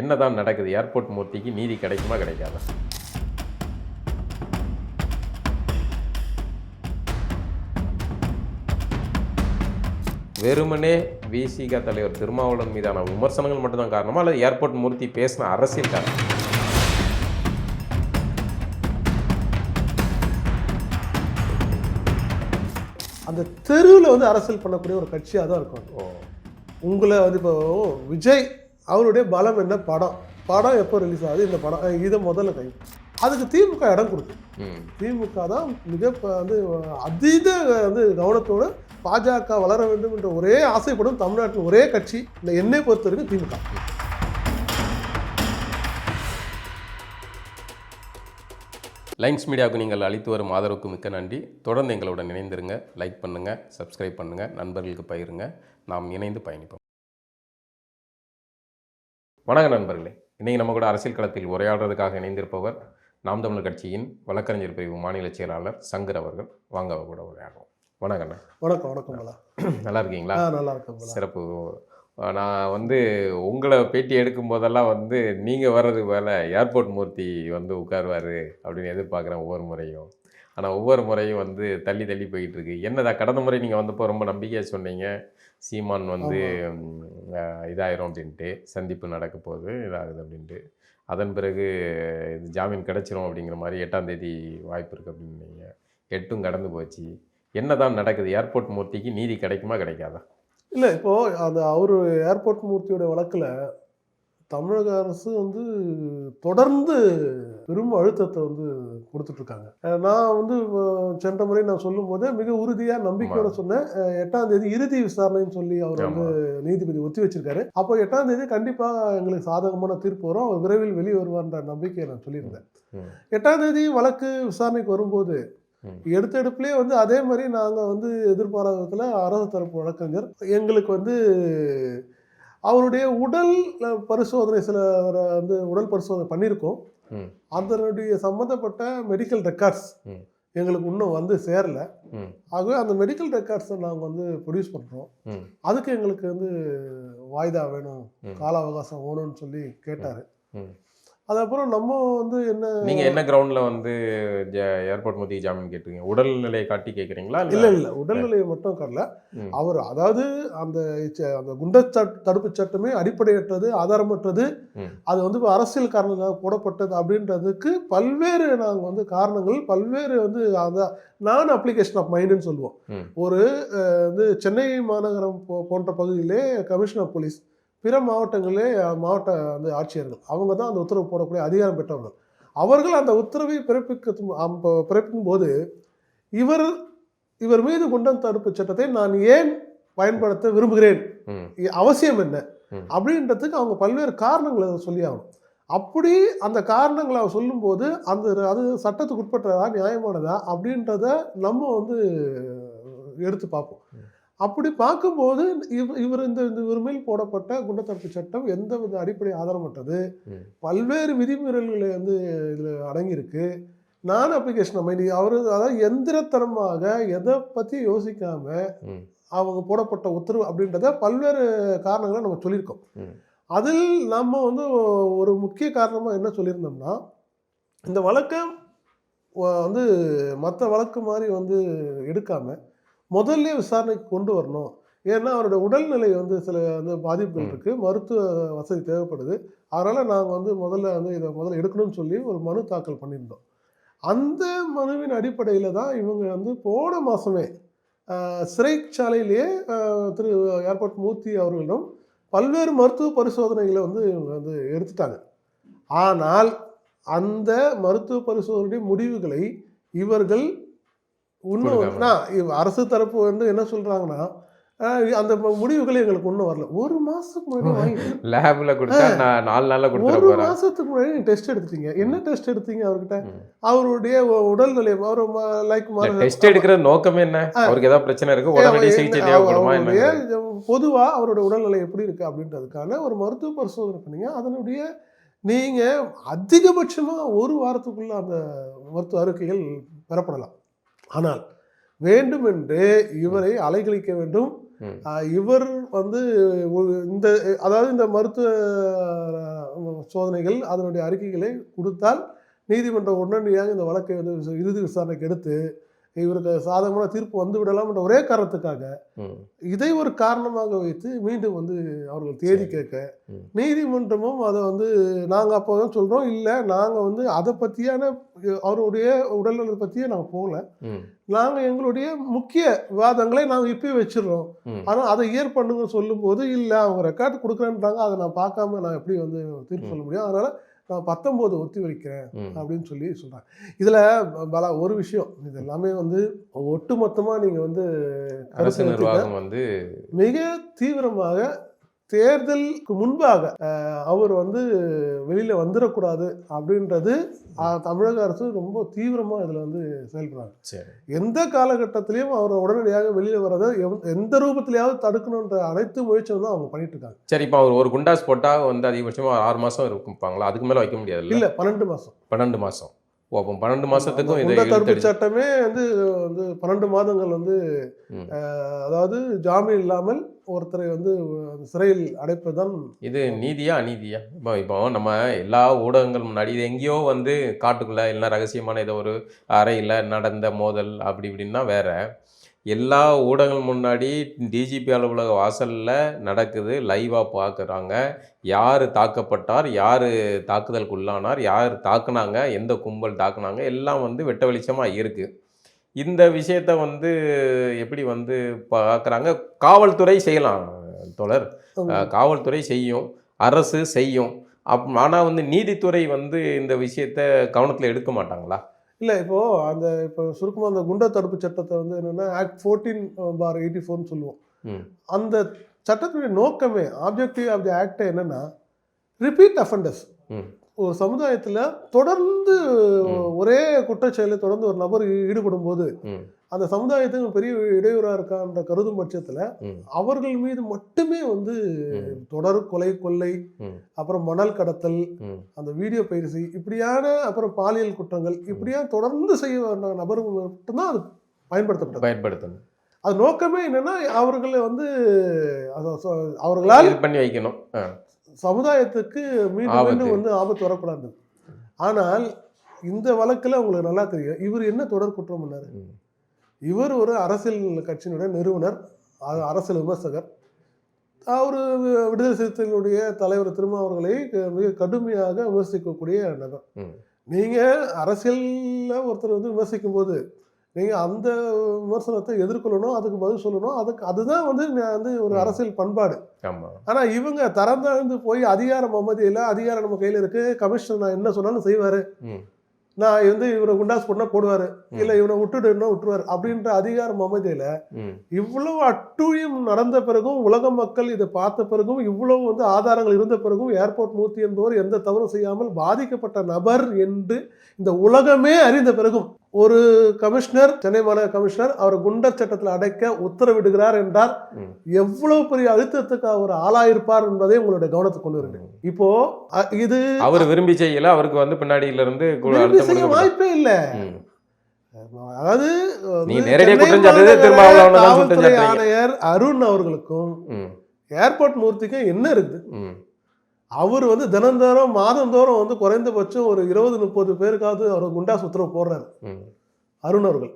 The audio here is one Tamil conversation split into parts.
என்னதான் நடக்குது? ஏர்போர்ட் மூர்த்திக்கு நீதி கிடைக்குமா கிடைக்காதா? வெறுமனே விசிக தலைவர் திருமாவளவன் மீதான விமர்சனங்கள் மட்டும்தான் காரணமா? அல்லது ஏர்போர்ட் மூர்த்தி பேசின அரசியல் காரணம்? அந்த தெருவில் வந்து அரசியல் பண்ணக்கூடிய ஒரு கட்சியாக தான் இருக்கும். உங்களை வந்து இப்போ விஜய் அவருடைய பலம் என்ன? படம். படம் எப்போ ரிலீஸ் ஆகுது? இந்த படம். இதை முதல்ல கை. அதுக்கு திமுக இடம் கொடுக்கும். திமுக தான் மிக வந்து அதீத வந்து கவனத்தோடு பாஜக வளர வேண்டும் என்ற ஒரே ஆசைப்படும் தமிழ்நாட்டில் ஒரே கட்சி. இந்த என்னை பொறுத்த வரைக்கும் திமுக. லைன்ஸ் மீடியாவுக்கு நீங்கள் அளித்து வரும் ஆதரவுக்கு மிக்க நன்றி. தொடர்ந்து எங்களுடன் இணைந்திருங்க. லைக் பண்ணுங்கள் சப்ஸ்கிரைப் பண்ணுங்கள் நண்பர்களுக்கு பகிருங்க. நாம் இணைந்து பயணிப்போம். வணக்கம் நண்பர்களே. இன்றைக்கி நம்ம கூட அரசியல் களத்தில் உரையாடுறதுக்காக இணைந்திருப்பவர் நாம் தமிழர் கட்சியின் வழக்கறிஞர் பிரிவு மாநில செயலாளர் சங்கர் அவர்கள். வாங்க கூட உரையாடுவோம். வணக்கம். வணக்கம் வணக்கம் நல்லா இருக்கீங்களா? நல்லா இருக்கும் சிறப்பு. நான் வந்து உங்களை பேட்டி எடுக்கும் போதெல்லாம் வந்து நீங்கள் வர்றது வேலை ஏர்போர்ட் மூர்த்தி வந்து உட்காருவார் அப்படின்னு எதிர்பார்க்குறேன் ஒவ்வொரு முறையும். ஆனால் ஒவ்வொரு முறையும் வந்து தள்ளி தள்ளி போயிட்டு இருக்கு. என்னதான் கடந்த முறை நீங்கள் வந்தப்போ ரொம்ப நம்பிக்கையாக சொன்னீங்க. சீமான் வந்து இதாயிரும் அப்படின்ட்டு சந்திப்பு நடக்க போகுது இதாகுது அப்படின்ட்டு. அதன் பிறகு இது ஜாமீன் கிடைச்சிரும் அப்படிங்கிற மாதிரி எட்டாம் தேதி வாய்ப்பு இருக்குது அப்படின்னு எட்டும் கடந்து போச்சு. என்னதான் நடக்குது? ஏர்போர்ட் மூர்த்திக்கு நீதி கிடைக்குமா கிடைக்காதா? இல்லை இப்போ அந்த அவர் ஏர்போர்ட் மூர்த்தியோட வழக்கில் தமிழக அரசு வந்து தொடர்ந்து பெரும் அழுத்தத்தை வந்து கொடுத்துட்ருக்காங்க. நான் வந்து சென்ற முறை நான் சொல்லும் போதே மிக உறுதியாக நம்பிக்கையோட சொன்னேன். எட்டாம் தேதி இறுதி விசாரணைன்னு சொல்லி அவர் வந்து நீதிபதி ஒத்தி வச்சிருக்காரு. அப்போ எட்டாம் தேதி கண்டிப்பாக எங்களுக்கு சாதகமான தீர்ப்பு வரும். அவர் விரைவில் வெளியே வருவார்ன்ற நம்பிக்கையை நான் சொல்லியிருந்தேன். எட்டாம் தேதி வழக்கு விசாரணைக்கு வரும்போது ம். எடுத்த எடுப்புலேயே வந்து அதே மாதிரி நாங்கள் வந்து எதிர்பாராத விதத்தில் அரசு தரப்பு வழக்கறிஞர். எங்களுக்கு வந்து அவருடைய உடல் பரிசோதனை சில வந்து உடல் பரிசோதனை பண்ணியிருக்கோம். அதனுடைய சம்மந்தப்பட்ட மெடிக்கல் ரெக்கார்ட்ஸ். எங்களுக்கு இன்னும் வந்து சேரல. ஆகவே அந்த மெடிக்கல் ரெக்கார்ட்ஸை நாங்கள் வந்து ப்ரொடியூஸ் பண்ணுறோம். அதுக்கு எங்களுக்கு வந்து வாய்தா வேணும். கால அவகாசம் வேணும்னு சொல்லி கேட்டார். அதுக்கப்புறம் நம்ம வந்து என்ன நீங்க என்ன கிரவுண்ட்ல வந்து ஏர்போர்ட் மூர்த்தி ஜாமீன் கேட்டீங்க உடல்நிலையை காட்டி கேக்குறீங்களா இல்லை? இல்லை உடல்நிலையை மட்டும் கடல ம். அவர் அதாவது அந்த அந்த குண்டர் சட்- தடுப்பு சட்டமே அடிப்படையற்றது ஆதாரமற்றது. அது வந்து அரசியல் காரணங்களாக போடப்பட்டது அப்படின்றதுக்கு பல்வேறு நாங்கள் வந்து காரணங்கள் பல்வேறு வந்து அந்த நான் அப்ளிகேஷன் ஆஃப் மைண்டுன்னு சொல்லுவோம். ஒரு வந்து சென்னை மாநகரம் போன்ற பகுதியிலே கமிஷனர் போலீஸ் பிற மாவட்டங்களிலே மாவட்ட வந்து ஆட்சியர்கள் அவங்க தான் அந்த உத்தரவு போடக்கூடிய அதிகாரம் பெற்றவர்கள். அவர்கள் அந்த உத்தரவை பிறப்பிக்க பிறப்பிக்கும் போது இவர் இவர் மீது குண்டம் தடுப்பு சட்டத்தை நான் ஏன் பயன்படுத்த விரும்புகிறேன்? அவசியம் என்ன. அப்படின்றதுக்கு அவங்க பல்வேறு காரணங்களை சொல்லி ஆகணும். அப்படி அந்த காரணங்களை அவர் சொல்லும்போது அந்த அது சட்டத்துக்கு உட்பட்டதா நியாயமானதா அப்படின்றத நம்ம வந்து எடுத்து பார்ப்போம். அப்படி பார்க்கும்போது இவ் இவர் இந்த இந்த இவர் மேல் போடப்பட்ட குண்டத்தடுப்பு சட்டம் எந்த வித அடிப்படை ஆதாரமற்றது. பல்வேறு விதிமீறல்களை வந்து இதில் அடங்கியிருக்கு நான் அப்ளிகேஷன் அமைதி அவர் அதாவது எந்திரத்தனமாக எதை பற்றி யோசிக்காம ம். அவங்க போடப்பட்ட உத்தரவு அப்படின்றத பல்வேறு காரணங்களை நம்ம சொல்லியிருக்கோம். அதில் நம்ம வந்து ஒரு முக்கிய காரணமாக என்ன சொல்லியிருந்தோம்னா இந்த வழக்கை வந்து மற்ற வழக்கு மாதிரி வந்து எடுக்காம முதல்ல விசாரணைக்கு கொண்டு வரணும். ஏன்னா அவரோட உடல்நிலை வந்து சில வந்து பாதிப்புகள். இருக்குது மருத்துவ வசதி தேவைப்படுது. அதனால் நாங்கள் வந்து முதல்ல வந்து இதை முதல்ல எடுக்கணும்னு சொல்லி ஒரு மனு தாக்கல் பண்ணியிருந்தோம். அந்த மனுவின் அடிப்படையில் தான் இவங்க வந்து போன மாதமே சிறைச்சாலையிலேயே திரு ஏர்போர்ட் மூர்த்தி அவர்களிடம் பல்வேறு மருத்துவ பரிசோதனைகளை வந்து இவங்க வந்து எடுத்துட்டாங்க. ஆனால் அந்த மருத்துவ பரிசோதனை முடிவுகளை இவர்கள் இன்னும் அரசு தரப்பு வந்து என்ன சொல்றாங்கன்னா அந்த முடிவுகள் எங்களுக்கு இன்னும் வரல. ஒரு மாசத்துக்கு முன்னாடி லேப்ல கொடுத்தா நான் நாலு நாள்ல கொடுத்துட ஒரு போறேன். மாசத்துக்கு முன்னாடி டெஸ்ட் எடுத்துட்டீங்க. என்ன டெஸ்ட் எடுத்தீங்க அவர்கிட்ட. அவருடைய உடல்நிலை அவர் லைக் டெஸ்ட் எடுக்கிற நோக்கமே என்ன? அவருக்கு ஏதாவது பிரச்சனை இருக்கு? உடனடி சிகிச்சை தேவைப்படுமா என்ன? அவருடைய பொதுவா அவருடைய உடல்நிலை எப்படி இருக்கு அப்படின்றதுக்கான ஒரு மருத்துவ பரிசோதனை பண்ணீங்க. அதனுடைய நீங்க அதிகபட்சமா ஒரு வாரத்துக்குள்ள அந்த மருத்துவ அறிக்கைகள் பெறப்படலாம். ஆனால் வேண்டுமென்று இவரை அலைகழிக்க வேண்டும். இவர் வந்து இந்த அதாவது இந்த மருத்துவ சோதனைகள் அதனுடைய அறிக்கைகளை கொடுத்தால் நீதிமன்றம் உடனடியாக இந்த வழக்கை வந்து இறுதி விசாரணைக்கு எடுத்து இவருக்கு சாதகமான தீர்ப்பு வந்து விடலாம் என்ற ஒரே காரணத்துக்காக இதை ஒரு காரணமாக வைத்து மீண்டும் வந்து அவர்கள் தேதி கேட்க. நீதிமன்றமும் அதை வந்து நாங்கள் அப்போ தான் சொல்கிறோம் இல்லை நாங்கள் வந்து அதை பற்றியான அவருடைய உடல்நலத்தை பற்றியே நாங்கள் போகல. நாங்கள் எங்களுடைய முக்கிய விவாதங்களை நாங்கள் இப்பயே வச்சிடுறோம். ஆனால் அதை இயர் பண்ணுங்க சொல்லும்போது இல்லை அவங்க ரெக்கார்டு கொடுக்குறேன்றாங்க. அதை நான் பார்க்காம நான் எப்படி வந்து தீர்ப்பு சொல்ல முடியும்? அதனால் நான் பத்தொம்போது ஒத்தி வைக்கிறேன் அப்படின்னு சொல்லி சொல்கிறாங்க இதில் பல ஒரு விஷயம். இது எல்லாமே வந்து ஒட்டு மொத்தமாக நீங்கள் வந்து அரசு நிர்வாகம் வந்து மிக தீவிரமாக தேர்தலுக்கு முன்பாக அவர் வந்து வெளியில் வந்துடக்கூடாது அப்படின்றது தமிழக அரசு ரொம்ப தீவிரமாக இதில் வந்து செயல்படுறாங்க. எந்த காலகட்டத்திலையும் அவரை உடனடியாக வெளியில் வரதை எந்த ரூபத்திலையாவது தடுக்கணுன்ற அனைத்து முயற்சியும் தான் அவங்க பண்ணிட்டு இருக்காங்க. சரி இப்போ அவர் ஒரு குண்டாஸ் போட்டால் வந்து அதிகபட்சமாக ஆறு மாதம் இருப்பாங்களா அதுக்கு மேலே வைக்க முடியாதுல்ல? இல்லை பன்னெண்டு மாதம் பன்னெண்டு மாதம் ஓ அப்போ பன்னெண்டு மாதத்துக்கும் குண்ட தடுப்பு சட்டமே வந்து வந்து பன்னெண்டு மாதங்கள் வந்து அதாவது ஜாமீன் இல்லாமல் ஒருத்தரை வந்து சிறையில் அடைப்பது தான் இது நீதியா அநீதியா? இப்போ இப்போ நம்ம எல்லா ஊடகங்கள் முன்னாடி இது எங்கேயோ வந்து காட்டுக்குள்ள இல்லைன்னா ரகசியமான ஏதோ ஒரு அறையில் நடந்த மோதல் அப்படி இப்படின்னா வேற. எல்லா ஊடகங்கள் முன்னாடி டிஜிபி அலுவலக வாசலில் நடக்குது லைவாக பார்க்குறாங்க யார் தாக்கப்பட்டார் யார் தாக்குதலுக்கு உள்ளானார் யார் தாக்குனாங்க எந்த கும்பல் தாக்குனாங்க எல்லாம் வந்து வெட்ட வெளிச்சமாக இருக்குது இந்த விஷயத்த வந்து எப்படி வந்து பார்க்குறாங்க காவல்துறை செய்யலாம் அஹ், காவல்துறை செய்யும் அரசு செய்யும். அப் ஆனால் வந்து நீதித்துறை வந்து இந்த விஷயத்த கவனத்தில் எடுக்க மாட்டாங்களா? இல்லை இப்போ அந்த இப்போ சுருக்கமாக அந்த குண்ட தடுப்பு சட்டத்தை வந்து என்னன்னா ஆக்ட் ஃபோர்டீன் பார் எயிட்டி ஃபோர்னு சொல்லுவோம். அந்த சட்டத்தினுடைய நோக்கமே ஆப்ஜெக்டிவ் ஆஃப் தி ஆக்ட் என்னன்னா ரிப்பீட் அஃபண்டர்ஸ் ஒரு சமுதாயத்தில் தொடர்ந்து. ஒரே குற்றச்செயலில் தொடர்ந்து ஒரு நபர் ஈடுபடும் போது அந்த சமுதாயத்துக்கு பெரிய இடையூறாக இருக்கான்ற கருதும் பட்சத்தில் அவர்கள் மீது மட்டுமே வந்து. தொடர் கொலை கொள்ளை. அப்புறம் மணல் கடத்தல் அந்த வீடியோ பயிற்சி இப்படியான அப்புறம் பாலியல் குற்றங்கள் இப்படியா தொடர்ந்து செய்ய நபர்கள் மட்டும்தான் அது பயன்படுத்தப்பட்டது. பயன்படுத்தணும். அது நோக்கமே என்னன்னா அவர்களை வந்து அவர்களால் பண்ணி வைக்கணும். சமுதாயத்துக்கு மீண்டும். மீண்டும் வந்து ஆபத்து வரக்கூடாது ஆனால் இந்த வழக்குல உங்களுக்கு நல்லா தெரியும் இவர் என்ன தொடர் குற்றம் பண்ணாரு. இவர் ஒரு அரசியல் கட்சியினுடைய நிறுவனர் அரசியல் விமர்சகர் அவர் விடுதலை சிறுத்தைகளுடைய தலைவர் திருமாவர்களை மிக கடுமையாக விமர்சிக்கக்கூடிய நபர் ம். நீங்க அரசியல்ல ஒருத்தர் வந்து விமர்சிக்கும் போது நீங்க அந்த விமர்சனத்தை எதிர்கொள்ளணும் அதுக்கு பதில் சொல்லணும். அதுக்கு அதுதான் வந்து நான் வந்து ஒரு. அரசியல் பண்பாடு. ஆமாம் ஆனா இவங்க தரந்தாழ்ந்து போய் அதிகாரம் மமதியில அதிகாரம் நம்ம கையில இருக்கு கமிஷனர் நான் என்ன சொன்னாலும் செய்வாரு. நான் வந்து இவரை குண்டாஸ் பண்ணா போடுவாரு. இல்ல இவனை விட்டுடுன்னா விட்டுருவாரு அப்படின்ற அதிகாரம் மமதியில இவ்வளவு அட்டூழியம் நடந்த பிறகும் உலக மக்கள் இதை பார்த்த பிறகும் இவ்வளவு வந்து ஆதாரங்கள் இருந்த பிறகும் ஏர்போர்ட் மூர்த்தி என்பவர் எந்த தவறும் செய்யாமல் பாதிக்கப்பட்ட நபர் என்று இந்த உலகமே அறிந்த பிறகும். ஒரு கமிஷனர் சென்னை மாநகர கமிஷனர் அவர் குண்டர் சட்டத்தில் அடைக்க உத்தரவிடுகிறார் என்றால் ம். எவ்வளவு பெரிய அழுத்தத்துக்கு அவர் ஆளாயிருப்பார் என்பதை உங்களுடைய கவனத்துக்கு கொண்டு வருது இப்போ இது அவர் விரும்பி செய்யல அவருக்கு வந்து பின்னாடியில இருந்து செய்ய. வாய்ப்பே இல்ல. அதாவது காவல்துறை. ஆணையர் அருண் அவர்களுக்கும் ஏர்போர்ட் மூர்த்திக்கும் என்ன இருக்குது அவர் வந்து தினந்தோறும் மாதந்தோறும் வந்து குறைந்தபட்சம் ஒரு இருபது முப்பது பேருக்காவது அவர் குண்டாஸ் உத்தரவு போடுறாரு அருண் அவர்கள்.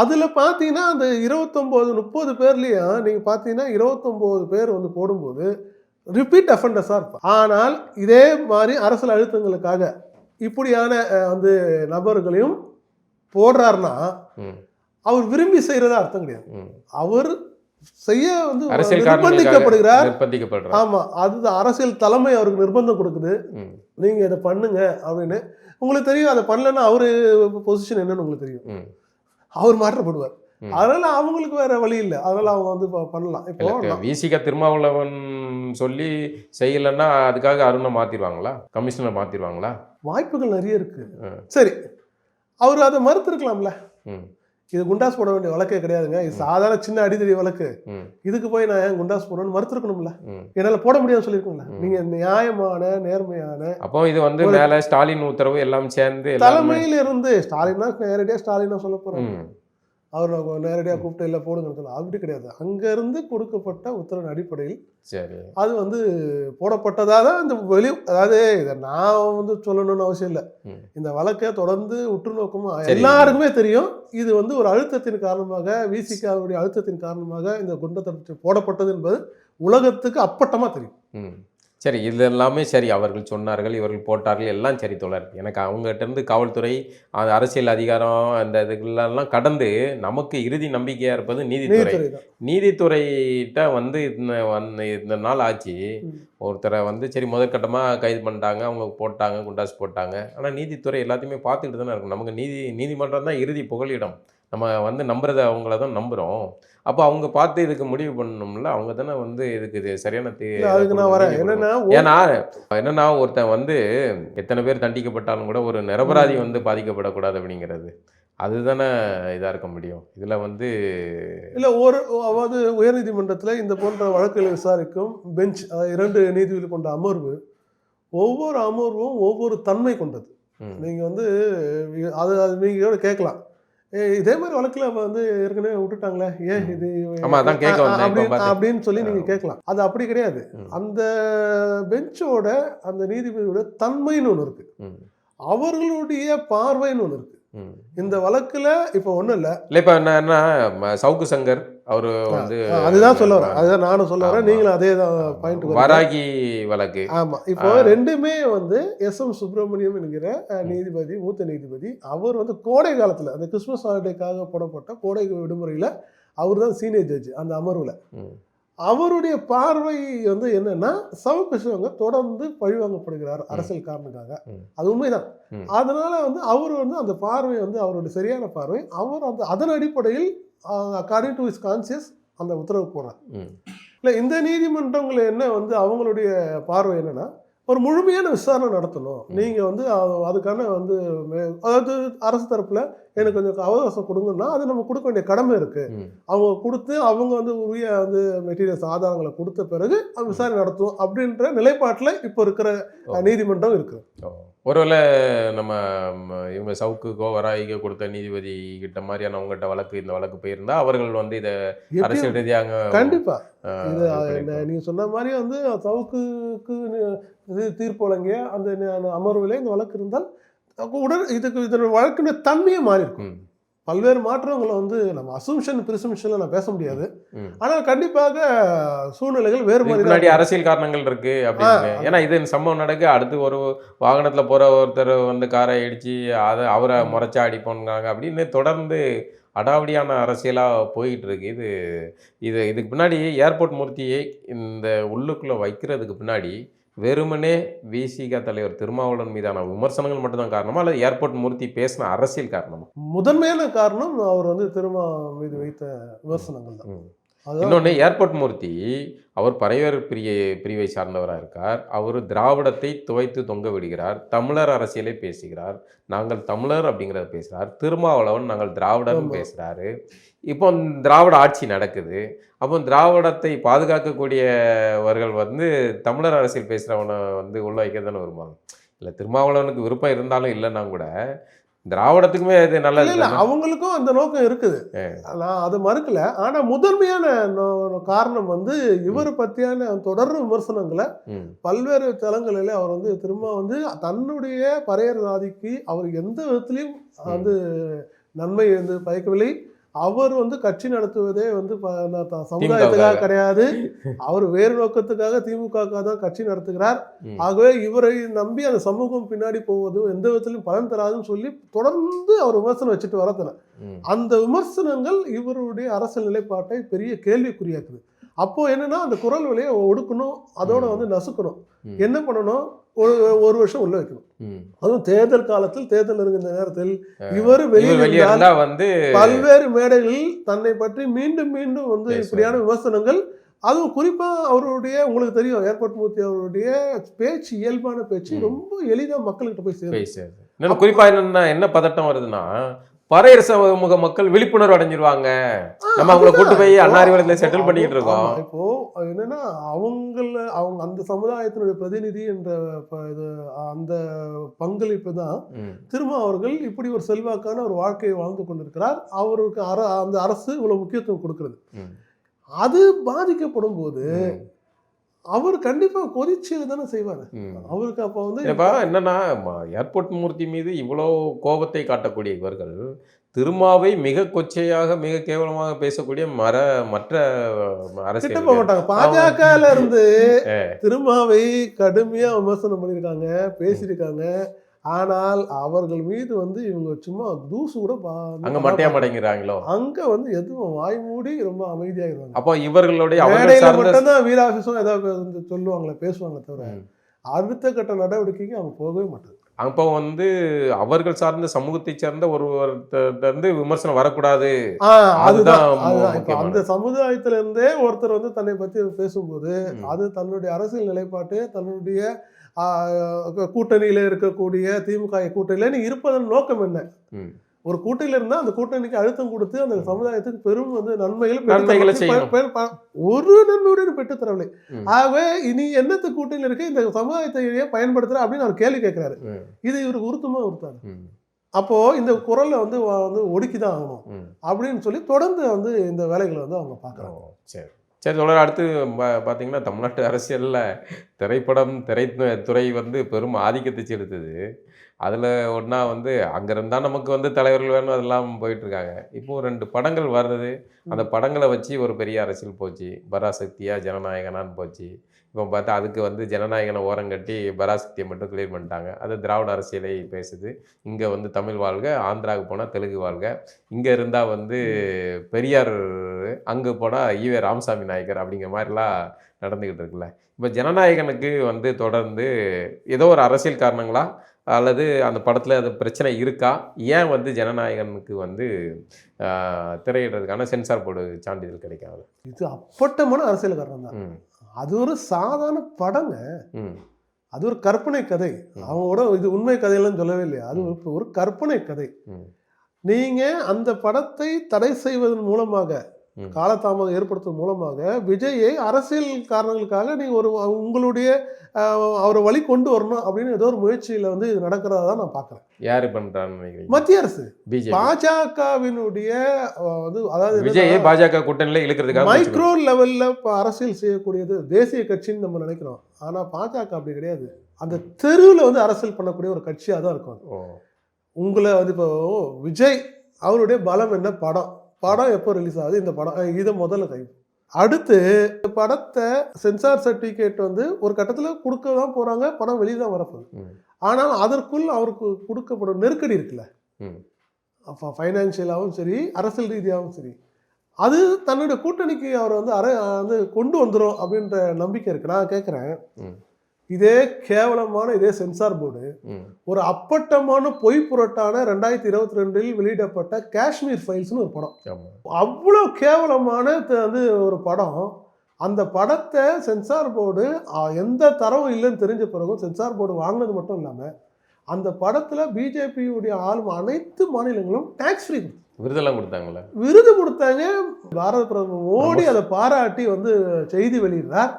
அதுல பாத்தீங்கன்னா அந்த இருபத்தொம்போது முப்பது பேர்லயும் நீங்க பாத்தீங்கன்னா இருபத்தொம்போது பேர் வந்து போடும்போது ரிப்பீட் அஃபண்டர்ஸாக இருப்பார் ஆனால் இதே மாதிரி அரசியல் அழுத்தங்களுக்காக இப்படியான வந்து நபர்களையும் போடுறாருன்னா அவர் விரும்பி செய்யறதா அர்த்தம் கிடையாது. அவர் செய்ய வந்து நிர்பந்திக்கப்படுகிறார். நிர்பந்திக்கப்படுறார். ஆமா அது அரசியல் தலைமை அவருக்கு நிர்பந்தம் கொடுக்குது. ம். நீங்க இதை பண்ணுங்க அப்படின்னு. உங்களுக்கு தெரியும் அதை பண்ணலன்னா அவரு பொசிஷன் என்னன்னு உங்களுக்கு தெரியும். அவர் மாற்றப்படுவார். அதனால அவங்களுக்கு வேற வழி இல்லை. அதனால அவங்க வந்து பண்ணலாம். இப்போ விசிக திருமாவளவன் சொல்லி செய்யலைன்னா அதுக்காக அருணை மாத்திடுவாங்களா? கமிஷனர் மாத்திடுவாங்களா? வாய்ப்புகள் நிறைய இருக்கு. சரி அவர் அதை மறுத்திருக்கலாம்ல. இது குண்டாஸ் போட வேண்டிய வழக்கே கிடையாதுங்க. இது சாதாரண சின்ன அடிதடி வழக்கு. இதுக்கு போய் நான் ஏன் குண்டாஸ் போடணும்னு மறுத்திருக்கணும்ல? என்னால போட முடியாதுன்னு சொல்லியிருக்கோம்ல. ம். நீங்க நியாயமான நேர்மையான அப்போ இது வந்து மேல ஸ்டாலின் உத்தரவு எல்லாம் சேர்ந்து எல்லாமே தலைமையில இருந்து ஸ்டாலினா நேரடியா ஸ்டாலினா சொல்ல ம். அவர் நேரடியாக கூப்பிட்டு இல்லை போடுங்கன்னு சொல்லலாம் அப்படி கிடையாது. அங்கேருந்து கொடுக்கப்பட்ட உத்தரவின் அடிப்படையில் சரி. அது வந்து போடப்பட்டதாக தான் இந்த வெளி அதாவது இதை நான் வந்து சொல்லணும்னு அவசியம் இல்லை. இந்த வழக்கை தொடர்ந்து உற்று நோக்கமா சரி. எல்லாருக்குமே தெரியும். இது வந்து ஒரு அழுத்தத்தின் காரணமாக விசிகாவுடைய அழுத்தத்தின் காரணமாக இந்த குண்டத்தடுப்பு போடப்பட்டது என்பது உலகத்துக்கு அப்பட்டமா தெரியும். சரி இது எல்லாமே சரி. அவர்கள் சொன்னார்கள் இவர்கள் போட்டார்கள் எல்லாம் சரி தொடர் எனக்கு அவங்ககிட்ட இருந்து காவல்துறை அரசியல் அதிகாரம் அந்த இதுகளெல்லாம் கடந்து நமக்கு இறுதி நம்பிக்கையாக இருப்பது நீதித்துறை. நீதித்துறைகிட்ட வந்து இந்த வந்து இந்த நாள் ஆச்சு. ஒருத்தரை வந்து சரி முதற்கட்டமாக கைது பண்ணிட்டாங்க அவங்க போட்டாங்க குண்டாஸ் போட்டாங்க. ஆனால் நீதித்துறை எல்லாத்தையுமே பார்த்துக்கிட்டு தானே இருக்கும் நமக்கு நீதி நீதிமன்றம் தான் இறுதி புகலிடம். நம்ம வந்து நம்புறத அவங்கள தான் நம்புகிறோம் அப்போ அவங்க பார்த்து இதுக்கு முடிவு பண்ணணும்ல? அவங்க தானே வந்து இதுக்கு இது சரியான அதுக்கு நான் வரேன். என்னன்னா ஏன்னா என்னன்னா ஒருத்தன் வந்து எத்தனை பேர் தண்டிக்கப்பட்டாலும் கூட ஒரு நிரபராதி வந்து பாதிக்கப்படக்கூடாது அப்படிங்கிறது. அதுதானே இதாக இருக்க முடியும். இதில் வந்து இல்ல ஒரு அதாவது உயர்நீதிமன்றத்தில் இந்த போன்ற வழக்குகளை விசாரிக்கும் பெஞ்ச் அதாவது இரண்டு நீதிபதிகள் கொண்ட அமர்வு ஒவ்வொரு அமர்வும் ஒவ்வொரு தன்மை கொண்டது. ம், நீங்க வந்து அது அது நீங்க கூட கேட்கலாம். இதே மாதிரி வழக்குல வந்து ஏற்கனவே விட்டுட்டாங்களே. ஏன் இது அப்படின்னு- சொல்லி நீங்க கேட்கலாம். அது அப்படி கிடையாது. அந்த பெஞ்சோட அந்த நீதிபதியோட தன்மைன்னு ஒன்று இருக்கு. அவர்களுடைய பார்வைன்னு ஒன்று இருக்கு. இந்த வழக்குல இப்போ ஒன்றும் இல்லை. இல்லை இப்போ என்னன்னா சவுக்கு சங்கர் அவர் வந்து அதுதான் சொல்ல வரேன் அதுதான் நானும் சொல்ல வரேன். நீங்களும் அதே தான் பாயிண்ட் வராகி வழக்கு. ஆமா. இப்போ. ரெண்டுமே வந்து எஸ் எம் சுப்பிரமணியம் என்கிற நீதிபதி மூத்த நீதிபதி அவர் வந்து கோடை காலத்துல அந்த கிறிஸ்மஸ் ஹாலிடேக்காக போடப்பட்ட கோடை விடுமுறையில அவர் தான் சீனியர் ஜட்ஜ் அந்த அமர்வுல. அவருடைய பார்வை வந்து என்னன்னா சவுக்கு சிவங்க தொடர்ந்து பழிவாங்கப்படுகிறார் அரசியல் காரணத்துக்காக. ம். அது உண்மைதான். அதனால வந்து அவர் வந்து அந்த பார்வை வந்து அவருடைய சரியான பார்வை. அவர் அந்த அதன் அடிப்படையில் அக்கார்டிங் டு இஸ் கான்சியஸ் அந்த உத்தரவு போடுறார் ம், இல்லை இந்த நீதிமன்றங்கள் என்ன வந்து அவங்களுடைய பார்வை என்னன்னா ஒரு முழுமையான விசாரணை நடத்தணும். ம். நீங்க வந்து அதுக்கான வந்து அதாவது அரசு தரப்புல எனக்கு கொஞ்சம் அவகாசம் கொடுங்கன்னா அது நம்ம கொடுக்க வேண்டிய கடமை இருக்கு ம். அவங்க கொடுத்து அவங்க வந்து உரிய வந்து மெட்டீரியல்ஸ் ஆதாரங்களை கொடுத்த பிறகு விசாரணை நடத்தும் அப்படின்ற நிலைப்பாட்டில் இப்போ இருக்கிற நீதிமன்றம் இருக்கு. ஒருவேளை நம்ம இவங்க சவுக்குக்கோ வராயிக்கோ கொடுத்த நீதிபதி கிட்ட மாதிரியானவங்ககிட்ட வழக்கு இந்த வழக்கு போயிருந்தா அவர்கள் வந்து இதை அரசியல் ரீதியாக கண்டிப்பா இது இது அஹ், பண்ணிருப்பாங்க. என்ன- நீங்க சொன்ன மாதிரி வந்து சவுக்குக்கு இது தீர்ப்பு வழங்கிய அந்த அமர்வில் இந்த வழக்கு இருந்தால் உடன் இதுக்கு இதோட வழக்கின தன்மையே மாறி இருக்கும் பல்வேறு மாற்றங்களை வந்து நம்ம அசம்ஷன் பிரிசம்ஷன்ல நான் பேச முடியாது. ஆனால் கண்டிப்பாக சூழ்நிலைகள் வேறு முன்னாடி அரசியல் காரணங்கள் இருக்கு அப்படின்னு. ஏன்னா இது சம்பவம் நடக்க. அடுத்து ஒரு வாகனத்துல போற ஒருத்தர் வந்து காரை இடிச்சு அதை அவரை முறைச்சா அடிப்போங்காங்க அப்படின்னு தொடர்ந்து அடாவடியான அரசியலா போயிட்டு இருக்கு. இது இது இதுக்கு பின்னாடி ஏர்போர்ட் மூர்த்தியை இந்த உள்ளுக்குள்ள வைக்கிறதுக்கு பின்னாடி வெறுமனே விசிக தலைவர் திருமாவளவன் மீதான விமர்சனங்கள் மட்டும்தான் காரணமா? அல்லது ஏர்போர்ட் மூர்த்தி பேசின அரசியல் காரணமா? முதன்மையான காரணம் அவர் வந்து திருமா மீது வைத்த விமர்சனங்கள் தான். இன்னொன்று ஏர்போர்ட் மூர்த்தி அவர் பறையர் பிரிய பிரிவை சார்ந்தவராக இருக்கார். அவர் திராவிடத்தை துவைத்து தொங்க விடுகிறார். தமிழர் அரசியலை பேசுகிறார். நாங்கள் தமிழர் அப்படிங்கிறத பேசுகிறார் திருமாவளவன் நாங்கள் திராவிடர்னு ஆமா. பேசுகிறாரு இப்போ திராவிட ஆட்சி நடக்குது. அப்போ திராவிடத்தை பாதுகாக்கக்கூடியவர்கள் வந்து தமிழர் அரசியல் பேசுகிறவனை வந்து உள்ள வைக்க தானே வருவாங்க இல்லை திருமாவளவனுக்கு விருப்பம் இருந்தாலும் இல்லைன்னா கூட திராவிடத்துக்குமே இது நல்லது இல்ல? அவங்களுக்கும் அந்த நோக்கம் இருக்குது. நான் அதை மறுக்கல. ஆனா முதன்மையான காரணம் வந்து இவர் பத்தியான தொடர் விமர்சனங்களை பல்வேறு தளங்களில் அவர் வந்து திரும்ப வந்து தன்னுடைய பறையர் சாதிக்கு அவர் எந்த விதத்திலையும் வந்து நன்மை வந்து பயக்கவில்லை. அவர் வந்து கட்சி நடத்துவதே வந்து சமுதாயத்துக்காக. கிடையாது. அவர் வேறு நோக்கத்துக்காக திமுகவுக்காக தான் கட்சி நடத்துகிறார். ஆகவே இவரை நம்பி அந்த சமூகம் பின்னாடி போவது எந்த விதத்திலும் பலன் தராதுன்னு சொல்லி தொடர்ந்து அவர் விமர்சனம் வச்சுட்டு வரதுன ம். அந்த விமர்சனங்கள் இவருடைய அரசியல் நிலைப்பாட்டை பெரிய கேள்விக்குறியாக்குது. அப்போ என்னன்னா அந்த குரல் விலையை ஒடுக்கணும் அதோட. வந்து நசுக்கணும். என்ன பண்ணணும் ஒரு ஒரு வருஷம் உள்ள வைக்கணும் அதுவும் தேர்தல் காலத்தில் தேர்தல் இருக்கிற நேரத்தில் இவர் இவர் வெளியே வெளியில் வந்து பல்வேறு மேடைகளில் தன்னை பற்றி மீண்டும் மீண்டும் வந்து. இப்படியான விமர்சனங்கள் அதுவும் குறிப்பா அவருடைய உங்களுக்கு தெரியும் ஏர்போர்ட் மூர்த்தி அவருடைய பேச்சு இயல்பான பேச்சு. ரொம்ப எளிதா மக்கள்கிட்ட போய் சேரும் பேசுறது இன்னொன்று குறிப்பா என்னன்னா என்ன பதட்டம் வருதுன்னா பறையர் சமூக மக்கள் விழிப்புணர்வு அடைஞ்சிருவாங்க. நம்ம அவங்கள கூட்டு போய் அன்னாரிவளத்துல செட்டில் பண்ணிட்டு இருக்கோம். இப்போ என்னன்னா அவங்கள அவங்க அந்த சமுதாயத்தினுடைய பிரதிநிதி என்ற இது அந்த பங்களிப்பு தான். திரும்ப அவர்கள் இப்படி ஒரு செல்வாக்கான ஒரு வாழ்க்கையை வாழ்ந்து கொண்டிருக்கிறார். அவருக்கு அர அந்த அரசு இவ்வளவு முக்கியத்துவம் கொடுக்கிறது. அது பாதிக்கப்படும் போது அவர் கண்டிப்பா கொதிச்சு தானே செய்வாரு. அவருக்கு அப்ப வந்து இப்போ என்னன்னா ஏர்போர்ட் மூர்த்தி மீது இவ்வளோ கோபத்தை காட்டக்கூடிய இவர்கள் திருமாவை மிக கொச்சையாக மிக கேவலமாக பேசக்கூடிய மர மற்ற போக மாட்டாங்க. பாஜகல இருந்து திருமாவை கடுமையா விமர்சனம் பண்ணியிருக்காங்க பேசியிருக்காங்க. ஆனால் அவர்கள் மீது வந்து இவங்க சும்மா தூசு கூட அங்க மட்டையா மடங்கிறாங்களோ அங்க வந்து எதுவும் வாய் மூடி ரொம்ப அமைதியாயிருவாங்க அப்போ இவர்களுடைய மேடையில மட்டும்தான் வீராபிசம் ஏதாவது வந்து சொல்லுவாங்களே பேசுவாங்க தவிர. அடுத்த கட்ட நடவடிக்கைக்கு அவங்க போகவே மாட்டாங்க அப்போ வந்து அவர்கள் சார்ந்த சமூகத்தை சார்ந்த ஒருவர்கிட்ட விமர்சனம் வரக்கூடாது அதுதான். அந்த சமுதாயத்துல இருந்தே ஒருத்தர் வந்து தன்னை பத்தி பேசும்போது. அது தன்னுடைய அரசியல் நிலைப்பாட்டு தன்னுடைய கூட்டணியில இருக்கக்கூடிய திமுக கூட்டணியில நீ இருப்பதன் நோக்கம் என்ன. ஒரு கூட்டணியில இருந்தா அந்த கூட்டணிக்கு அழுத்தம் கொடுத்து அந்த சமுதாயத்துக்கு பெரும் வந்து நன்மைகளை ஒரு நன்மையுடன் பெற்று தரவில்லை. ஆகவே இனி என்னத்து கூட்டணியில் இருக்க? இந்த சமுதாயத்தை பயன்படுத்துற அப்படின்னு அவர் கேள்வி கேட்கிறாரு. இது இவருக்கு உருத்தமா உறுத்தாது? ம், அப்போ இந்த குரலை வந்து வந்து ஒடுக்கிதான் ஆகணும். ம். அப்படின்னு சொல்லி தொடர்ந்து வந்து இந்த வேலைகளை வந்து அவங்க பார்க்குறாங்க. ஓ, சரி. சரி தொடர். அடுத்து பா- பார்த்தீங்கன்னா தமிழ்நாட்டு அரசியலில் திரைப்படம் திரை துறை வந்து பெரும் ஆதிக்கத்தை செலுத்துது. அதில் ஒன்றா வந்து அங்கே இருந்தால் நமக்கு வந்து தலைவர்கள் வேணும் அதெல்லாம் போயிட்டு இருக்காங்க இப்போ ரெண்டு படங்கள் வருது. அந்த படங்களை வச்சு ஒரு பெரிய அரசியல் போச்சு. பராசக்தியா ஜனநாயகனான்னு போச்சு. இப்போ பார்த்தா அதுக்கு வந்து ஜனநாயகனை ஓரம் கட்டி பராசக்தியை மட்டும் கிளியர் பண்ணிட்டாங்க. அது திராவிட அரசியலை பேசுது. இங்கே வந்து தமிழ் வாழ்க ஆந்திராவுக்கு போனால் தெலுங்கு வாழ்க. இங்கே இருந்தால் வந்து பெரியார் அங்கே போனால் ஈவே ராமசாமி நாயக்கர் அப்படிங்கிற மாதிரிலாம் நடந்துக்கிட்டு இருக்குல்ல. இப்போ ஜனநாயகனுக்கு வந்து தொடர்ந்து ஏதோ ஒரு அரசியல் காரணங்களா அல்லது அந்த படத்தில் அது பிரச்சனை இருக்கா? ஏன் வந்து ஜனநாயகனுக்கு வந்து திரையிடுறதுக்கான சென்சார் போர்டு சான்றிதழ் கிடைக்காது? இது அப்பட்டமான அரசியல் காரணம் தான் அது ஒரு சாதாரண படங்க. அது ஒரு கற்பனை கதை. அவங்களோட இது உண்மை கதையெல்லாம் சொல்லவே இல்லையா? அது ஒரு கற்பனை கதை. ம். நீங்க அந்த படத்தை தடை செய்வதன் மூலமாக. காலதாமதம் ஏற்படுத்துவதன் மூலமாக விஜயை அரசியல் காரணங்களுக்காக நீங்க ஒரு உங்களுடைய அவரை வழி கொண்டு வரணும் அப்படின்னு ஏதோ ஒரு முயற்சியில வந்து இது நடக்கிறதா தான் நான் பார்க்குறேன். யாரு நினைக்கிறீங்க? மத்திய அரசு. பாஜகவினுடைய வந்து அதாவது விஜயை பாஜக கூட்டணியில இழுக்கிறதுக்காக மைக்ரோ லெவல்ல இப்போ அரசியல் செய்யக்கூடியது தேசிய கட்சின்னு நம்ம நினைக்கிறோம். ஆனா பாஜக அப்படி கிடையாது. அந்த தெருவில் வந்து அரசியல் பண்ணக்கூடிய ஒரு கட்சியாக தான் இருக்கும் உங்களை வந்து இப்போ விஜய் அவருடைய பலம் என்ன படம்? படம் எப்போ ரிலீஸ் ஆகுது இந்த படம் இதை முதல்ல கை அடுத்து இந்த படத்தை சென்சார் சர்டிஃபிகேட் வந்து ஒரு கட்டத்தில் கொடுக்க தான் போகிறாங்க படம் வெளியே தான் வரப்போகுது. ஆனால் அதற்குள் அவருக்கு கொடுக்கப்படும் நெருக்கடி இருக்குல்ல. அப்போ ஃபைனான்சியலாகவும் சரி அரசியல் ரீதியாகவும் சரி அது தன்னுடைய கூட்டணிக்கு அவர் வந்து அரை வந்து கொண்டு வந்துடும் அப்படின்ற நம்பிக்கை இருக்கு நான் கேட்குறேன். இதே கேவலமான இதே சென்சார் போர்டு ஒரு அப்பட்டமான பொய் புரட்டான ரெண்டாயிரத்தி இருபத்தி ரெண்டில் வெளியிடப்பட்ட காஷ்மீர் ஃபைல்ஸ்னு ஒரு படம். அவ்வளோ கேவலமான வந்து ஒரு படம். அந்த படத்தை சென்சார் போர்டு எந்த தரவும் இல்லைன்னு தெரிஞ்ச பிறகும் சென்சார் போர்டு வாங்கினது மட்டும் இல்லாமல் அந்த படத்தில் பிஜேபியுடைய ஆளும் அனைத்து மாநிலங்களும் டேக்ஸ் ஃப்ரீ விருதெல்லாம் கொடுத்தாங்களே? விருது கொடுத்தாங்க. பாரத பிரதமர் மோடி அதை பாராட்டி வந்து செய்தி வெளியிடுறார்.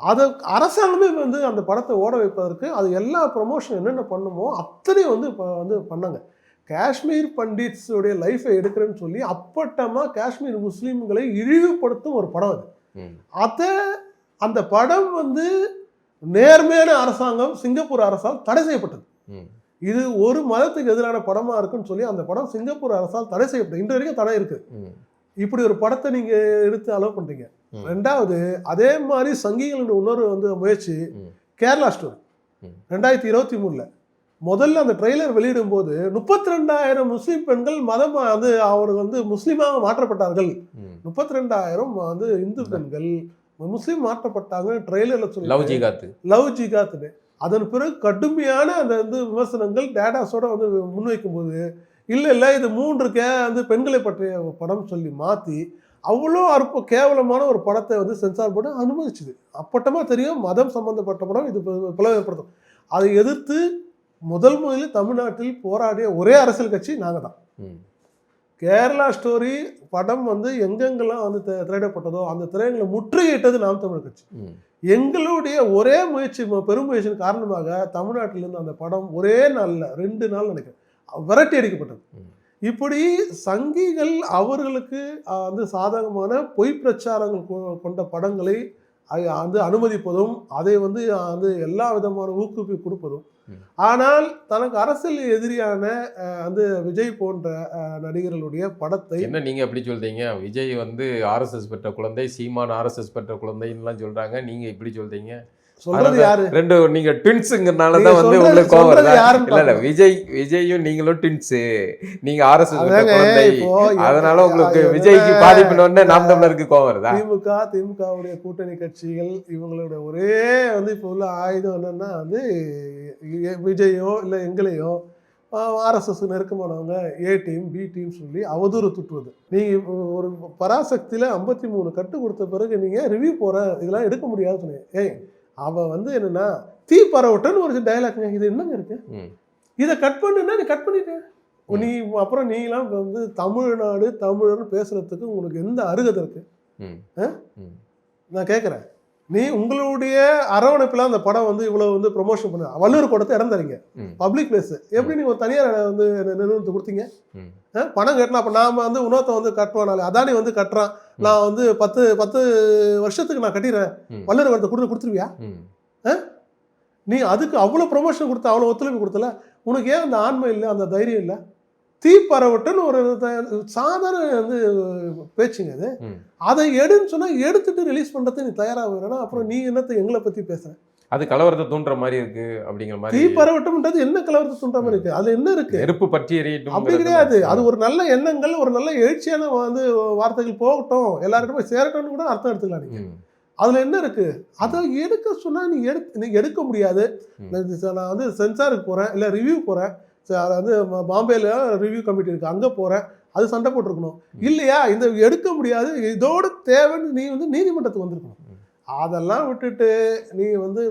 அதை அரசாங்கமே வந்து அந்த படத்தை ஓட வைப்பதற்கு அது எல்லா ப்ரமோஷன் என்னென்ன பண்ணுமோ அத்தனையும் வந்து இப்போ வந்து பண்ணாங்க. காஷ்மீர் பண்டிட்ஸுடைய லைஃப்பை எடுக்கிறேன்னு சொல்லி அப்பட்டமாக காஷ்மீர் முஸ்லீம்களை இழிவுபடுத்தும் ஒரு படம் அது. அதை அந்த படம் வந்து நேர்மையான அரசாங்கம் சிங்கப்பூர் அரசால் தடை செய்யப்பட்டது. இது ஒரு மதத்துக்கு எதிரான படமா இருக்குன்னு சொல்லி அந்த படம் சிங்கப்பூர் அரசால் தடை செய்யப்பட்டது. இன்று வரைக்கும் தடை இருக்கு. ம். இப்படி ஒரு படத்தை நீங்க எடுத்து அலோவ் பண்றீங்க. ம். ரெண்டாவது அதே மாதிரி சங்கிகளுடைய இன்னொரு வந்து முயற்சி. கேரளா ஸ்டோரி. ரெண்டாயிரத்தி இருபத்தி மூணுல முதல்ல அந்த ட்ரெய்லர் வெளியிடும் போது முப்பத்தி ரெண்டாயிரம் முஸ்லீம் பெண்கள் மதம் வந்து அவர் வந்து முஸ்லீமாக மாற்றப்பட்டார்கள். முப்பத்தி ரெண்டாயிரம் வந்து இந்து பெண்கள் முஸ்லீம் மாற்றப்பட்டாங்க ட்ரெய்லர்ல சொல்லி லவ் ஜிகாத்து. லவ் ஜிகாத்துன்னு. அதன் பிறகு கடுமையான அந்த வந்து விமர்சனங்கள் டேட்டாஸோட வந்து முன்வைக்கும் போது இல்லை இல்லை இது மூன்று கே வந்து பெண்களை பற்றிய படம் சொல்லி மாற்றி அவ்வளோ அற்ப கேவலமான ஒரு படத்தை வந்து சென்சார் போர்டு அனுமதிச்சுது. அப்பட்டமாக தெரியும் மதம் சம்பந்தப்பட்ட படம் இது பிளவுபடுத்தும் அதை எதிர்த்து முதல் முதலில் தமிழ்நாட்டில் போராடிய ஒரே அரசியல் கட்சி நாங்கள் தான். கேரளா ஸ்டோரி படம் வந்து எங்கெங்கெல்லாம் வந்து திரை- திரையிடப்பட்டதோ அந்த திரையங்களை முற்றுகையிட்டது நாம் தமிழர் கட்சி. எங்களுடைய ஒரே முயற்சி ம- பெரும் முயற்சியின் காரணமாக தமிழ்நாட்டிலிருந்து அந்த படம் ஒரே நாள்ல ரெண்டு நாள் நினைக்கிறேன். விரட்டி அடிக்கப்பட்டது. இப்படி சங்கிகள் அவர்களுக்கு வந்து சாதகமான பொய் பிரச்சாரங்கள் கொண்ட படங்களை வந்து அனுமதிப்பதும் அதை வந்து வந்து எல்லா விதமான ஊக்குவிப்பு கொடுப்பதும். ஆனால் தனக்கு அரசியல் எதிரியான வந்து விஜய் போன்ற நடிகர்களுடைய படத்தை என்ன நீங்க அப்படி சொல்றீங்க? விஜய் வந்து ஆர்எஸ்எஸ் பெற்ற குழந்தை சீமான் ஆர்எஸ்எஸ் பெற்ற குழந்தைன்னுலாம் சொல்றாங்க. நீங்க இப்படி சொல்றீங்க? சொல்றது யாரு? ரெண்டு நீங்க ட்வின்ஸுங்கிறனால நீங்க தான் வந்து சொல்றது- உங்களுக்கு கோவம் வருதா. இல்ல. விஜய் விஜயும் நீங்களும் ட்வின்ஸ் நீங்க ஆர்எஸ்எஸ் குழந்தை. அதனால உங்களுக்கு விஜய்க்கு பாதிப்புன உடனே நாம் தமிழருக்கு கோவம் வருதா? திமுக திமுகவுடைய கூட்டணி கட்சிகள் இவங்களுடைய ஒரே வந்து இப்போ உள்ள ஆயுதம் என்னன்னா வந்து விஜயோ இல்லை எங்களையோ ஆர்எஸ்எஸ் நெருக்கமானவங்க ஏ டீம் பி டீம் சொல்லி அவதூறு துட்டுவது நீங்கள் இப்போ ஒரு பராசக்தியில் ஐம்பத்தி மூணு கட்டு கொடுத்த பிறகு நீங்கள் ரிவ்யூ போகிற இதெல்லாம் எடுக்க முடியாதுன்னு சொன்னீங்க. ஏய் அவள் வந்து என்னன்னா தீ பரவட்டன்னு ஒரு டைலாக்ங்க இது என்னங்க இருக்கு. இதை கட் பண்ணுன்னா நீ கட் பண்ணிட்ட நீ அப்புறம் நீலாம் வந்து தமிழ்நாடு தமிழர்னு பேசுறதுக்கு உங்களுக்கு எந்த அருகதை இருக்கு. நான் கேட்குறேன் நீ உங்களுடைய அரவணைப்பில் அந்த படம் வந்து இவ்வளோ வந்து ப்ரொமோஷன் பண்ண. வள்ளூர் படத்தை இறந்துறீங்க. பப்ளிக் பிளேஸ் எப்படி நீங்க ஒரு தனியார் வந்து நிறுவனத்தை கொடுத்தீங்க? பணம் கட்டினா அப்போ நாம வந்து இன்னொருத்தன் வந்து கட்டுவானாலே அதானி வந்து கட்டுறான். நான் வந்து பத்து பத்து வருஷத்துக்கு நான் கட்டிடுறேன். வள்ளூர் வரத்தை கொடுத்து கொடுத்துருவியா. நீ அதுக்கு அவ்வளோ ப்ரொமோஷன் கொடுத்த அவ்வளோ ஒத்துழைப்பு கொடுத்தல உனக்கு ஏன் அந்த ஆண்மை இல்லை அந்த தைரியம் இல்லை? தீ பரவட்டுன்னு ஒரு சாதாரண வந்து பேச்சுங்க அது. அதை எடுன்னு சொன்னா எடுத்துட்டு ரிலீஸ் பண்றதுக்கு நீ தயாராக அப்புறம் நீ என்னத்தை எங்களை பத்தி பேசுற? அது கலவரத்தை தூண்டுற மாதிரி இருக்கு அப்படிங்கிற தீ மாதிரி பரவட்டும்ன்றது என்ன கலவரத்தை துண்ட மாதிரி இருக்கு? அதுல என்ன இருக்கு? நெருப்பு பற்றி எறியட்டும் அப்படி கிடையாது அது. ஒரு நல்ல எண்ணங்கள் ஒரு நல்ல எழுச்சியான வந்து வார்த்தைகள் போகட்டும். எல்லார்கிட்ட போய் சேரட்டும்னு கூட அர்த்தம் எடுத்துக்கலாம் நீங்க. அதுல என்ன இருக்கு? அதை எடுக்க சொன்னா நீ எடுக்க நீ எடுக்க முடியாது. நான் வந்து சென்சாருக்கு போறேன் இல்ல ரிவ்யூ போறேன். அது வந்து பாம்பேல ரிவ்யூ கமிட்டி இருக்கு. அங்க போறேன். அது சண்டை போட்டிருக்கணும். இல்லையா? இந்த எடுக்க முடியாது. இதோட தேவைன்னு நீ வந்து நீதிமன்றத்துக்கு வந்திருக்கணும். அதெல்லாம் விட்டுட்டு நீ வந்து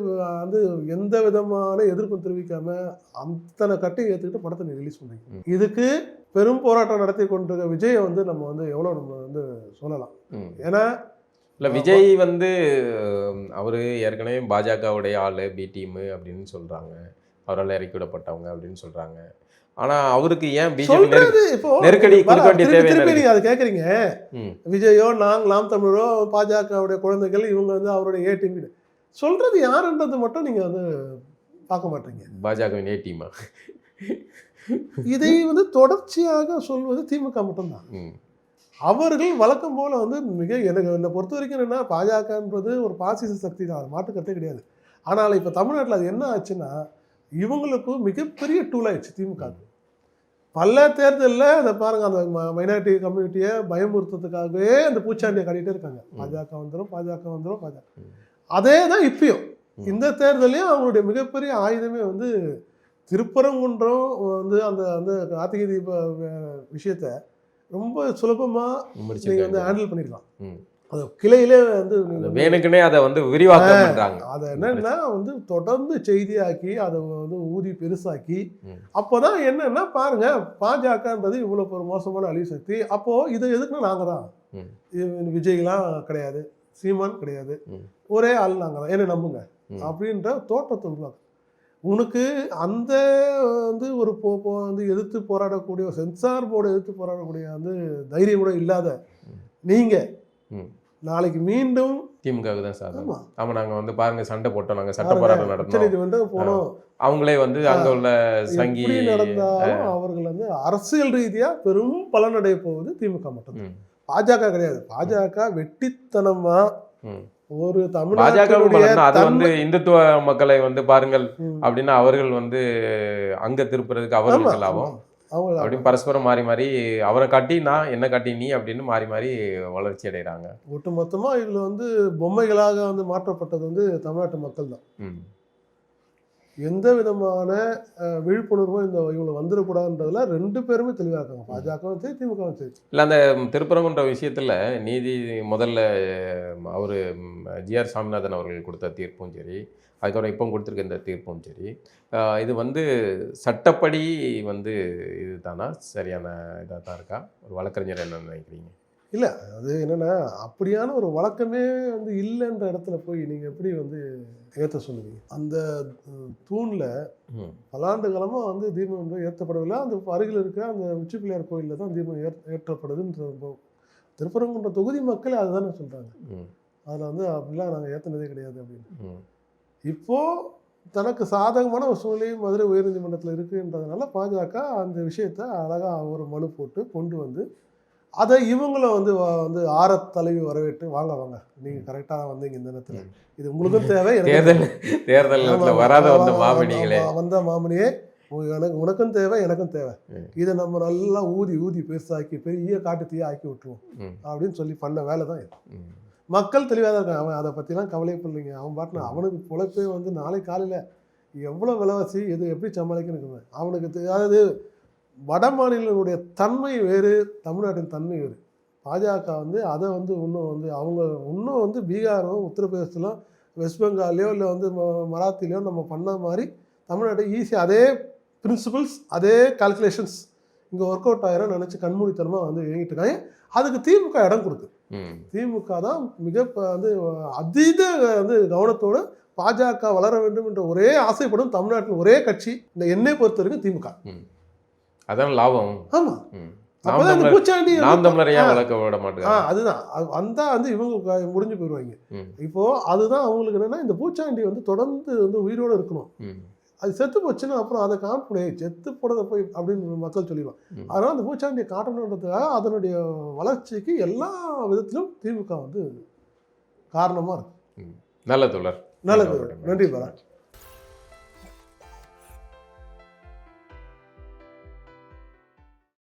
வந்து எந்த விதமான எதிர்ப்பும் தெரிவிக்காம அத்தனை கட்டி ஏத்துக்கிட்டு படத்தை நீ ரிலீஸ். பண்ணீங்க இதுக்கு பெரும் போராட்டம் நடத்தி கொண்டிருக்க விஜயை வந்து நம்ம வந்து எவ்வளவு நம்ம வந்து சொல்லலாம். ஏன்னா இல்ல விஜய் வந்து அவரு ஏற்கனவே பாஜகவுடைய ஆளு பி டீம் அப்படின்னு சொல்றாங்க. அவரால் இறக்கி விடப்பட்டவங்க அப்படின்னு சொல்றாங்க. ஆனா அவருக்கு ஏன் பிஜேபி நெருக்கடி திருப்பி- என்ன அதை கேக்குறீங்க. விஜயோ நாங் நாம் தமிழரோ பாஜகவுடைய குழந்தைகள் இவங்க வந்து அவருடைய ஏ டீம் சொல்றது யாருன்றது மட்டும் நீங்க வந்து பார்க்க மாட்டீங்க. பாஜகவின் ஏ டீமா இதை வந்து தொடர்ச்சியாக சொல்வது திமுக மட்டும்தான். அவர்கள் வழக்கம் போல வந்து மிக எனக்கு என்னை பொறுத்த வரைக்கும் என்னன்னா பாஜகன்றது ஒரு பாசிச சக்தி தான். அது மாட்டுக்கருத்தே கிடையாது. ஆனால் இப்போ தமிழ்நாட்டில் அது என்ன ஆச்சுன்னா இவங்களுக்கு மிகப்பெரிய டூல் ஆயிடுச்சு திமுக பல தேர்தலில் அதை பாருங்க அந்த மைனாரிட்டி கம்யூனிட்டியை பயமுறுத்துறதுக்காகவே அந்த பூச்சாண்டியை காட்டிகிட்டே இருக்காங்க. பாஜக வந்துடும் பாஜக வந்துடும் பாஜக. அதே தான் இப்பயும். இந்த தேர்தலையும் அவங்களுடைய மிகப்பெரிய ஆயுதமே வந்து திருப்பரங்குன்றம் வந்து அந்த அந்த கார்த்திகை தீப விஷயத்த ரொம்ப சுலபமா நீங்க வந்து ஹேண்டில் பண்ணிடலாம். அது கிளையிலே வந்து வேணுக்குனே அதை வந்து விரிவாக்கம் பண்றாங்க அதை என்னன்னா வந்து தொடர்ந்து செய்தியாக்கி அதை வந்து ஊதி பெருசாக்கி ம். அப்போதான் என்னன்னா பாருங்க பாஜகன்றது இவ்வளவு ஒரு மோசமான அழிவு சக்தி அப்போ இதை எதுக்குன்னா நாங்க தான் விஜய்லாம் கிடையாது சீமான் கிடையாது. ஒரே ஆள் நாங்க தான் என்ன நம்புங்க. அப்படின்ற தோற்றத்தை உருவாக்கு உனக்கு அந்த வந்து ஒரு போ வந்து எதிர்த்து போராடக்கூடிய சென்சார் போர்டு எதிர்த்து போராடக்கூடிய வந்து தைரியம் கூட இல்லாத ம். நாளைக்கு மீண்டும் திமுகவுக்கு தான் சாதகம் ஆமா. ஆமா நாங்க வந்து பாருங்க சண்டை போட்டோம் நாங்க சட்ட போராட்டம் உச்சநீதிமன்றம் போனோம். அவங்களே வந்து அங்க உள்ள சங்கி நடந்தாலும் அவர்கள் வந்து அரசியல் ரீதியா பெரும் பலனடைய போவது திமுக மட்டும். பாஜக கிடையாது. பாஜக வெட்டித்தனமா. ஒரு பாஜக தமிழ்நாட்டுடைய அது வந்து இந்துத்துவ மக்களை வந்து பாருங்கள். அப்படின்னா அவர்கள் வந்து அங்க திருப்புறதுக்கு அவர்களுக்கு லாபம். அவங்க அப்படின்னு பரஸ்பரம் மாறி மாறி அவரை காட்டி நான் என்ன காட்டி நீ அப்படின்னு மாறி மாறி வளர்ச்சி அடைகிறாங்க ஒட்டு மொத்தமா இதுல வந்து பொம்மைகளாக வந்து மாற்றப்பட்டது வந்து தமிழ்நாட்டு மக்கள் தான். எந்த விதமான விழிப்புணர்வும் இந்த இவங்களை வந்துடக்கூடாதுன்றதுல ரெண்டு பேருமே தெளிவாக இருக்காங்க. பாஜகவும் சரி திமுகவும் சரி. இல்லை அந்த திருப்பரங்குன்ற விஷயத்தில் நீதி முதல்ல அவர் ஜிஆர் சாமிநாதன் அவர்கள் கொடுத்த தீர்ப்பும் சரி அதுக்கப்புறம் இப்போ கொடுத்துருக்க இந்த தீர்ப்பும் சரி. இது வந்து சட்டப்படி வந்து இது தானா சரியான இதாக தான் இருக்கா? ஒரு வழக்கறிஞர் என்ன நினைக்கிறீங்க? அது என்னன்னா அப்படியான ஒரு வழக்கமே வந்து இல்லைன்ற இடத்துல போய் நீங்க எப்படி வந்து ஏற்ற சொல்லுவீங்க? அந்த தூண்ல பல்லாண்டு காலமா வந்து தீபம் வந்து ஏற்றப்படவில்லை. அந்த அருகில் இருக்க அந்த உச்சி பிள்ளையார் கோயிலில் தான் தீபம் ஏற் ஏற்றப்படுதுன்ற ரொம்ப- திருப்பரங்குன்ற தொகுதி மக்களே அதுதானே சொல்றாங்க. ம். அதில் வந்து அப்படிலாம் நாங்கள் ஏற்றினதே கிடையாது அப்படின்னு. ம் இப்போ தனக்கு சாதகமான ஒரு சூழ்நிலை மதுரை உயர்நீதிமன்றத்தில் இருக்குன்றதுனால பாஜக அந்த விஷயத்தை அழகா ஒரு மனு போட்டு கொண்டு வந்து அதை இவங்கள வந்து வந்து ஆற தழுவி வரவேற்று வாங்க வாங்க. நீங்க கரெக்டாக வந்தீங்க இந்த நேரத்தில். இது உங்களுக்கும் தேவை தேர்தல் தேர்தல் வராத வந்த மாமணிகளே. வந்த மாமனியே உங்க- எனக்கு உனக்கும் தேவை எனக்கும் தேவை. இதை நம்ம நல்லா ஊதி ஊதி பெருசாக்கி பெரிய காட்டு தீயை ஆக்கி விட்டுருவோம். அப்படின்னு சொல்லி பண்ண வேலை தான் இது மக்கள் தெளிவாக தான் இருக்காங்க. அவன் அதை பற்றிலாம் கவலைப்படலைங்க அவன் பாட்டினா அவனுக்கு பொழைப்பே வந்து நாளை காலையில் எவ்வளோ விலைவாசி இது எப்படி சமாளிக்கணுங்க அவனுக்கு அதாவது வட மாநிலங்களுடைய தன்மை வேறு தமிழ்நாட்டின் தன்மை வேறு. பாஜக வந்து அதை வந்து இன்னும் வந்து அவங்க இன்னும் வந்து பீகாரும் உத்தரப்பிரதேசத்திலும் வெஸ்ட் பெங்கால்லையோ இல்லை வந்து ம- மராத்திலையோ நம்ம பண்ண மாதிரி தமிழ்நாட்டை ஈஸியாக அதே பிரின்சிபல்ஸ் அதே கால்குலேஷன்ஸ் இங்கே ஒர்க் அவுட் ஆகிரும் நினச்சி கண்மூடித்தனமாக வந்து இயங்கிட்டு இருக்காங்க. அதுக்கு திமுக இடம் கொடுக்கு. திமுக தான் மிக வந்து அதீத வந்து கவனத்தோடு பாஜக வளர வேண்டும் என்ற ஒரே ஆசைப்படும் தமிழ்நாட்டின் ஒரே கட்சி இந்த எண்ணெய் பொறுத்த வரைக்கும் திமுக. அதான் லாபம். ஆமா. ம். நாம் அப்பதான் இந்த தமிழர் பூச்சாண்டி வந்து- நாம் தமிழர் ஏன் ஆ, வளர்க்க விட ஆ, மாட்டேங்கிறாங்க அதுதான். அது வந்தா வந்து இவங்க முடிஞ்சு போயிடுவாங்க இப்போ அதுதான் அவங்களுக்கு என்னன்னா இந்த பூச்சாண்டி வந்து தொடர்ந்து வந்து உயிரோட இருக்கணும். அது செத்து போச்சுன்னா அப்புறம் அதை காட்டணும் செத்து போனதை போய் அப்படின்னு மக்கள் சொல்லிடுவாங்க. அதனால அந்த பூச்சாண்டியை காட்டணுன்றதுக்காக அதனுடைய வளர்ச்சிக்கு எல்லா விதத்திலும் திமுக வந்து காரணமா இருக்கு. நல்ல தொடர் நல்லது நன்றி பாரா